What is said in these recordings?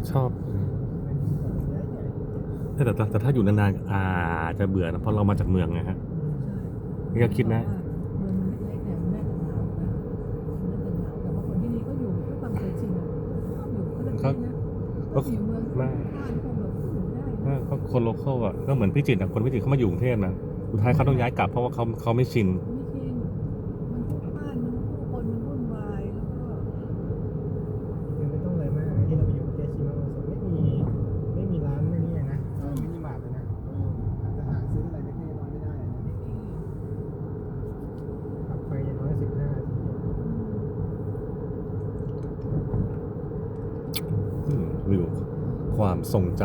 เนี่ยชอบแต่แต่แต่ถ้าอยู่นานๆอาจจะเบื่อนะเพราะเรามาจากเมืองไงฮะนี่ก็คิดนะเมืองมันเล็กๆเนี่ยมันน่าจะหนาวนะมันน่าจะหนาวแต่ว่าคนที่นี่ก็อยู่ด้วยความเคยชินอะชอบอยู่ก็เลยนะก็อยู่เมืองบ้านคงแบบอยู่ได้เออก็คนโลเคอลอะก็เหมือนพิจิตรอะคนพิจิตรเขามาอยู่กรุงเทพนะสุดท้ายเขาต้องย้ายกลับเพราะว่าเขาเขาไม่ชินไม่ชินมันพลุกพล่านมันผู้คนมันวุ่นวายแล้วก็ คือไม่ต้องเลยมากที่เราไปอยู่เจชิมาโอสไม่มีไม่มีร้านไม่นี่นะเออมินิมาร์ทเลยนะอาจจะหาซื้ออะไรเล็กๆน้อยๆไม่ได้นะขับไปอย่างน้อยสิบห้านาที อืมวิว ความทรงจ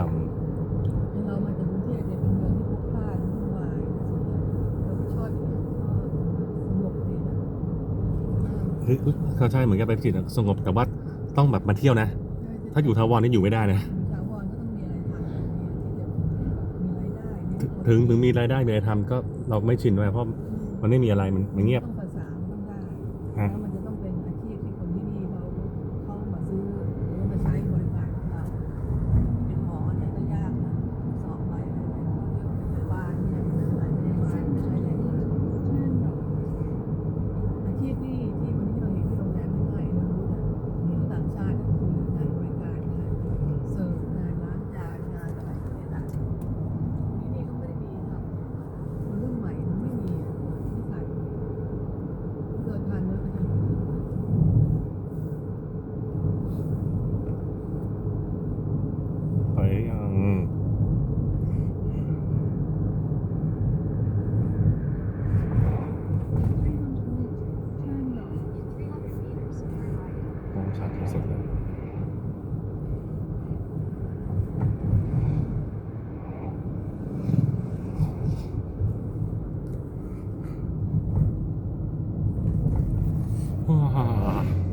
เรามาจากกรุงเทพเนี่ยเป็นเมืองที่พลุกพล่านวุ่นวายเราไม่ชอบอย่างนี้ชอบสงบดีนะำเฮ้ยเขาใช่เหมือนกันไปพิจิตรอะสงบแต่ว่าต้องแบบมาเที่ยวนะ ถ้าอยู่ทาวรนี่อยู่ไม่ได้นะ ถาวรก็ต้องมีอะไรทำมีที่จะมีรายได้ถึงถึงมีรายได้มีอะไรทำก็เราไม่ชินด้วยเพราะมันไม่มีอะไรมันมันเงียบ ต้องภาษามันต้องได้ฮะแล้วมันจะต้องเป็นอาชีพที่คนที่นี่เขาเข้ามาซื้อหรือมาใช้บริการของเรา เป็นหมอเนี่ยก็ยากนะสอบไปอะไรไปเรื่องพยาบาลเนี่ยมันหลายพยาบาลใช้แรงงานอาชีพที่ที่วันนี้เราเห็นที่โรงแรมไม่ง่ายนะรู้นะมีต่างชาติก็คืองานบริการงานเสิร์ฟงานล้างจานงานอะไรอย่างเงี้ยนะที่นี่เขาไม่ได้มีครับคนรุ่นใหม่มันไม่มีอะนิสัย เกิดทานเนื้อไปทำ ไปยัง มองชัดที่สุดเลย ว้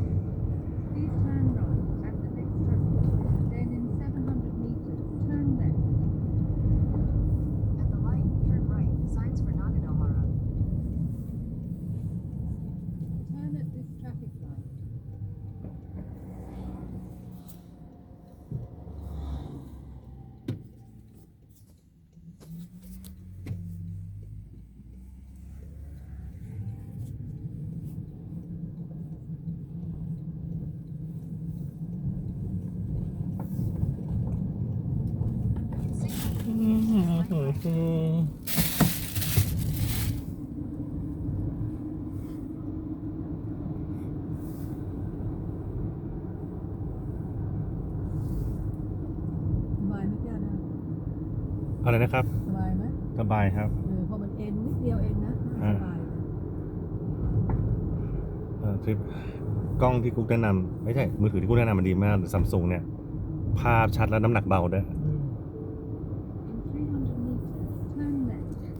สบายไหมแก้วนะอะไรนะครับสบายไหมสบายครับ เออพอมันเอ็นนิดเดียวเองนะสอ่าบายเลยเอ่อทริปกล้องที่กุ๊กแนะนำไม่ใช่มือถือที่กุ๊กแนะนำมันดีมากซัมซุงเนี่ย ภาพชัดและน้ำหนักเบาด้วย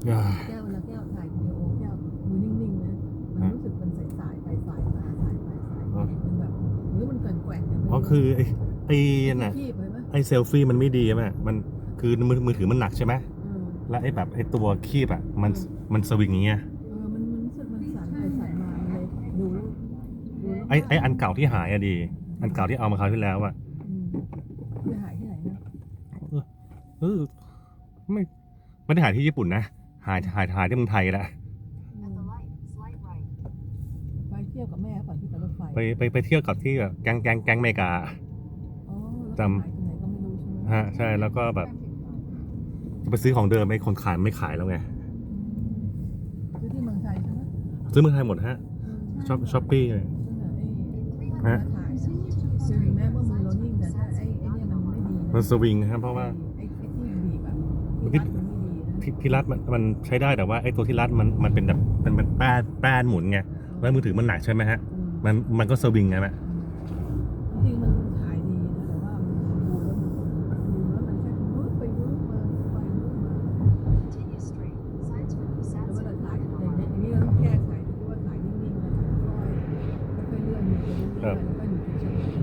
แก้วเวลาแก้วถ่ายวิดีโอแก้วมือนิ่งๆนะมันรู้สึกมันสายสายๆไปสายมาสายไปสายมามันแบบหรือมันเกินแกว่งกันเพราะคือไอ้ไอ้น่ะขี้ไปไหมไอ้เซลฟี่มันไม่ดีใช่ไหมมันคือมือมือถือมันหนักใช่ไหมเออและไอ้แบบไอ้ตัวคีบอะมันมันสวิงอย่างเงี้ยเออมันมันรู้สึกมันสายไปสายมามันเลยดูแล้วดูแล้วไอ้ไอ้อันเก่าที่หายอะดี อันเก่าที่เอามาคราวที่แล้วอะอืมไปหายที่ไหนนะเออไม่ไม่ได้หายที่ญี่ปุ่นนะ หายหายหายที่เมืองไทยแหละอื At ม the light, slight right. ไปเที่ยวกับแม่ก่อนที่ไปรถไฟไปไปไปเที่ยวกับที่แบบแก๊งแก๊งแก๊งอเมริกาอ๋อแล้วจำไปหายที่ไหนก็ไม่รู้ใช่ไหมฮะใช่แล้วก็แบบ Traffic light. จะไปซื้อของเดิมไอ้คนขายไม่ขายแล้วไงซื้อที่เมืองไทยใช่ไหมซื้อเมืองไทยหมดฮะช้อปช้อปปี้เลยนั่นน่ะไอ้ฮะถ่ายซื้อแม้ว่ามือเรานิ่งแต่ถ้าไอ้ไอ้เนี่ยมันไม่ดีนะมันสวิงนะครับเพราะว่าไอ้ไอ้ที่บีบแบบ ที่รัดมันไม่ดีนะที่ที่รัดมันมันใช้ได้แต่ว่าไอ้ตัวที่รัดมันมันเป็นแบบมันเป็นแป้นแป้นหมุนไงแล้วมือถือมันหนักใช่ไหมฮะอืมมันมันก็สวิงไงแม่จริงๆมันถ่ายดีนะแต่ว่ามันดูแล้วมันดูแล้วมันแค่วืบไปวืบมาไปวืบมา Continue straight. Signs for แล้วเว Kusatsu ลาถ่ายอย่าง Naganohara. นี้อย่างนี้เราต้องแก้ไขที่ว่าถ่ายนิ่งๆนะค่อยๆค่อยๆเลื่อนอยู่ไปเรื่อยๆแล้วก็อยู่เฉยๆนะครับมัน